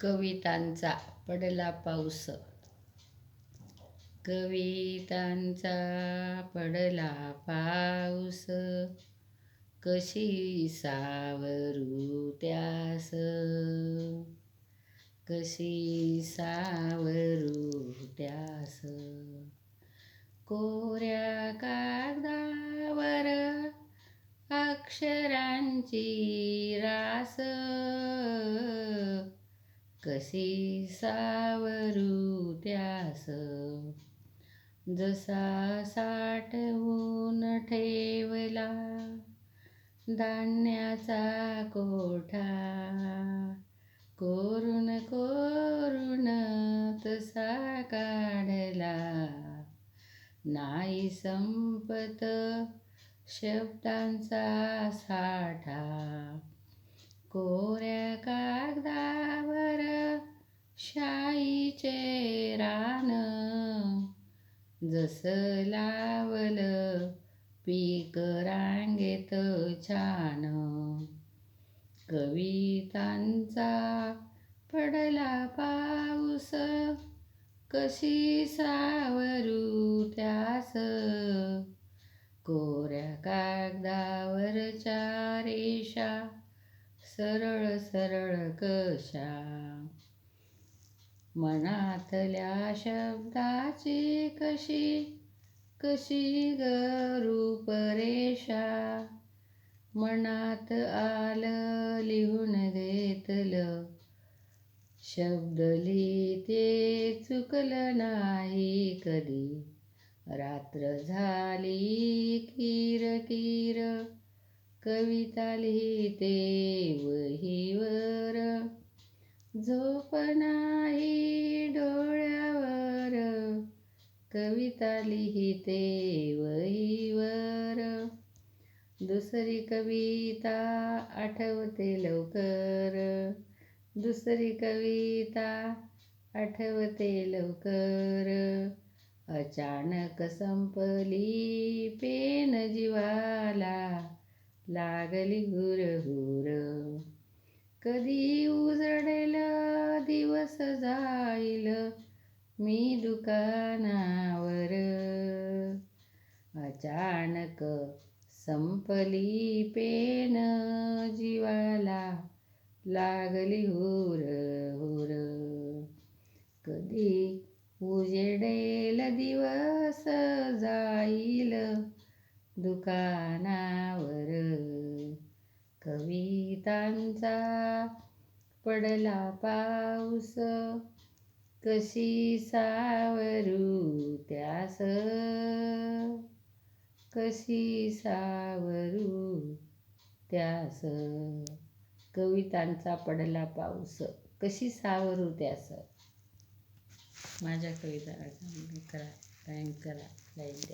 कवितांचा पडला पाऊस. कवितांचा पडला पाऊस. कशी सावरू त्यास? कशी सावरू त्यास? कोऱ्या कागदावर अक्षरांची रास. कशी सावरू त्यास? जसा साठवून ठेवला धान्याचा कोठा. कोरून कोरून तसा काढला. नाही संपत शब्दांचा साठा. कोर शाईचे रान जस लावल पीक रांगेत छान. कवितांचा पडला पाऊस कशी सावरू त्यास? कोऱ्या कागदावरच्या रेषा सरळ सरळ कशा? मनातल्या शब्दाची कशी कशी ग रूपरेषा? मनात आलं लिहून घेतलं शब्द लिहिते चुकलं नाही कधी. रात्र झाली किर किर कविता लिहिते वहीवर. झोप नाही डोळ्यावर. कविता लिहिते वहीवर. दुसरी कविता आठवते लवकर. दुसरी कविता आठवते लवकर. अचानक संपली पेन जीवाला. लागली हुर हुर कधी उजडेल दिवस जाईल मी दुकानावर. अचानक संपली पेन जीवाला लागली हुर हुर. कधी उजेडेल दिवस जाईल दुकानावर. कवितांचा पडला पाऊस. कशी सावरू त्यास? कशी सावरू त्यास? कवितांचा पडला पाऊस. कशी सावरू त्यास? माझ्या कविता करा टाईम करा लाईक द्या.